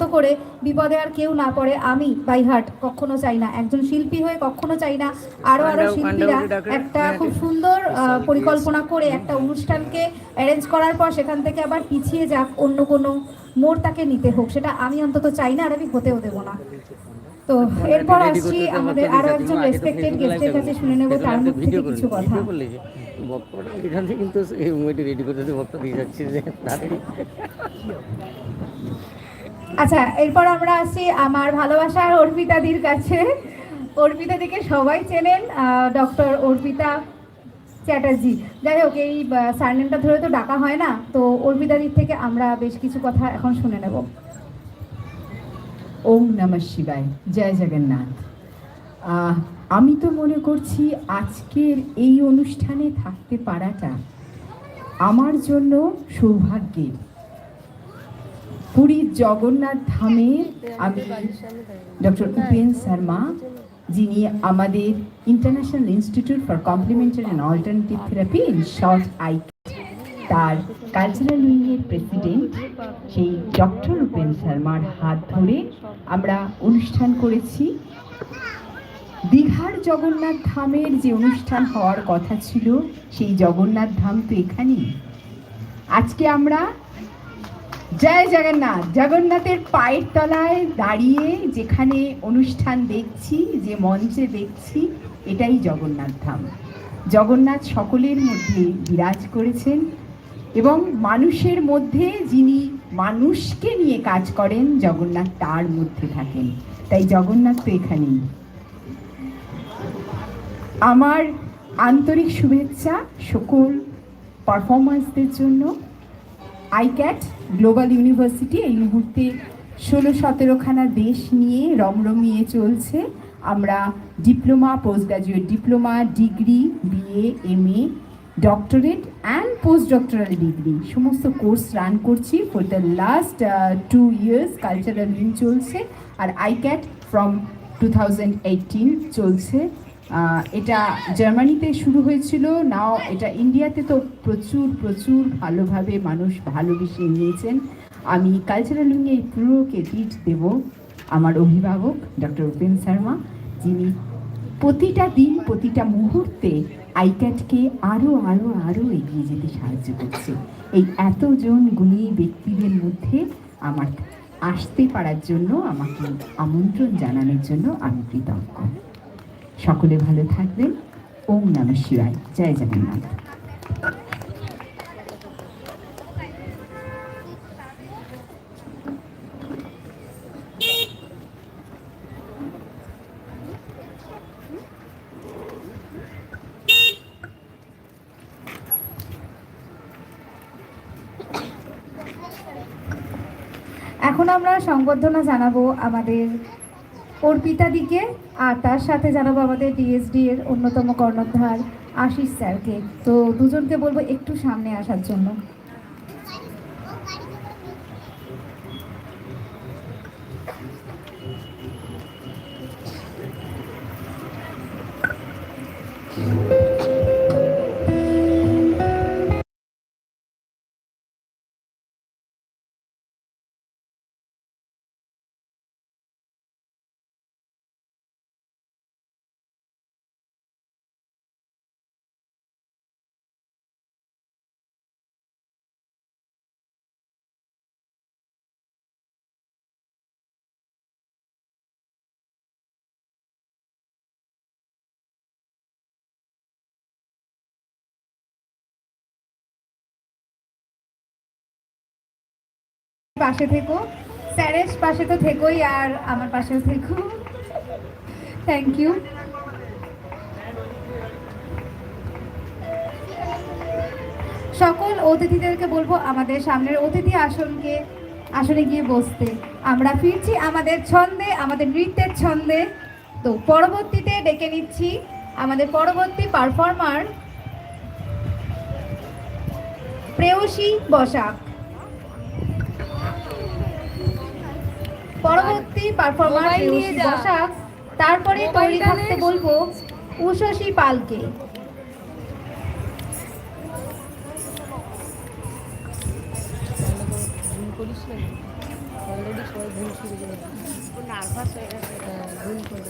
মতো করে বিপদে আর কেউ না পড়ে আমি বাই হার্ট কখনো চাই না। একজন শিল্পী হয়ে কখনো চাই না। আরও আরও শিল্পীরা একটা খুব সুন্দর পরিকল্পনা করে একটা অনুষ্ঠানকে অ্যারেঞ্জ করার পর সেখান থেকে আবার পিছিয়ে যাক অন্য কোনো মোড় তাকে নিতে হোক। সেটা আমি অন্তত চাই না আর আমি হতেও দেবো না। তো এরপর আসছি আমাদের আরও একজন রেসপেক্টেড গেস্টের কাছে শুনে নেব তার মুখ থেকে কিছু কথা। এখান থেকে কিন্তু রেডি দিয়ে যাচ্ছে যে আচ্ছা এরপর আমরা আসছি আমার ভালোবাসার অর্পিতাদির কাছে। অর্পিতাদিকে সবাই চেনেন ডক্টর অর্পিতা চ্যাটার্জি। যাই হোক, এই সারনেমটা ধরে তো ডাকা হয় না, তো অর্পিতাদির থেকে আমরা বেশ কিছু কথা এখন শুনে নেব। ওম নমঃ শিবায়, জয় জগন্নাথ। আমি তো মনে করছি আজকের এই অনুষ্ঠানে থাকতে পারাটা আমার জন্য সৌভাগ্যের। পুরীর জগন্নাথ ধামের আমি ডক্টর উপেন শর্মা, যিনি আমাদের international institute for complementary and alternative therapy in short I তার কালচারাল উইংয়ের প্রেসিডেন্ট সেই ডক্টর উপেন শর্মার হাত ধরে আমরা অনুষ্ঠান করেছি। দীঘার জগন্নাথ ধামের যে অনুষ্ঠান হওয়ার কথা ছিল, সেই জগন্নাথ ধাম তো এখানেই। আজকে আমরা জয় জগন্নাথ। জগন্নাথের পায়ের তলায় দাঁড়িয়ে যেখানে অনুষ্ঠান দেখছি, যে মঞ্চে দেখছি, এটাই জগন্নাথ ধাম। জগন্নাথ সকলের মধ্যে বিরাজ করেছেন এবং মানুষের মধ্যে যিনি মানুষকে নিয়ে কাজ করেন, জগন্নাথ তার মধ্যে থাকেন। তাই জগন্নাথ তো এখানেই। আমার আন্তরিক শুভেচ্ছা সকল পারফরমেন্সদের জন্য। আইক্যাট গ্লোবাল ইউনিভার্সিটি এই মুহূর্তে ষোলো সতেরোখানা দেশ নিয়ে রমরমিয়ে চলছে। আমরা diploma post graduate diploma, degree, BA M A doctorate and post doctoral degree. সমস্ত কোর্স রান করছি। For the last two years cultural wing চলছে। আর ICAT from two thousand eighteen চলছে। এটা জার্মানিতে শুরু হয়েছিল, নাও এটা ইন্ডিয়াতে তো প্রচুর প্রচুর ভালোভাবে মানুষ ভালোবেসে নিয়েছেন। আমি কালচারাল উইংয়ে এই পুরো ক্রেডিট দেব আমার অভিভাবক ডক্টর উপেন শর্মা, যিনি প্রতিটা দিন, প্রতিটা মুহূর্তে আইক্যাটকে আরও আরও আরও এগিয়ে যেতে সাহায্য করছে। এই এতজন গুণী ব্যক্তিদের মধ্যে আমার আসতে পারার জন্য, আমাকে আমন্ত্রণ জানানোর জন্য আমি কৃতজ্ঞ। সকলে ভালো থাকবেন। ওম নমঃ শিবায়। জয় জগন্নাথ। এখন আমরা সংবর্ধনা জানাব আমাদের অর্পিতাদিকে আর তার সাথে জানাব আমাদের ডিএসডি এর অন্যতম কর্ণধার আশিস স্যারকে। তো দুজনকে বলব একটু সামনে আসার জন্য। পাশে থেকো। স্যারের পাশে তো থেকোই আর আমার পাশেও থেকো। থ্যাংক ইউ সকল অতিথিদেরকে বলব আমাদের সামনের অতিথি আসনকে আসনে গিয়ে বসতে। আমরা ফিরছি আমাদের ছন্দে, আমাদের নৃত্যের ছন্দে। তো পরবর্তীতে ডেকে নিচ্ছি আমাদের পরবর্তী পারফর্মার, প্রেয়সী বসাক। পরবর্তী পারফরমার নিয়ে বসাক তারপরে তৈরি থাকতে বলব উষসী পালকে। নার্ভাস হয়ে গেছে। ভুল করে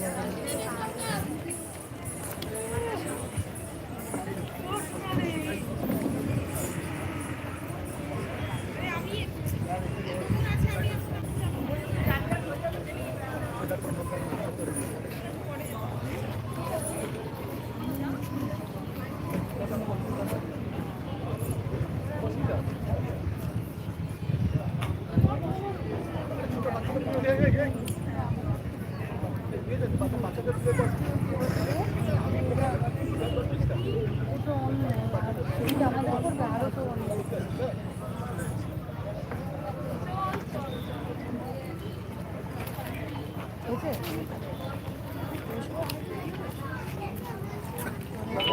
何?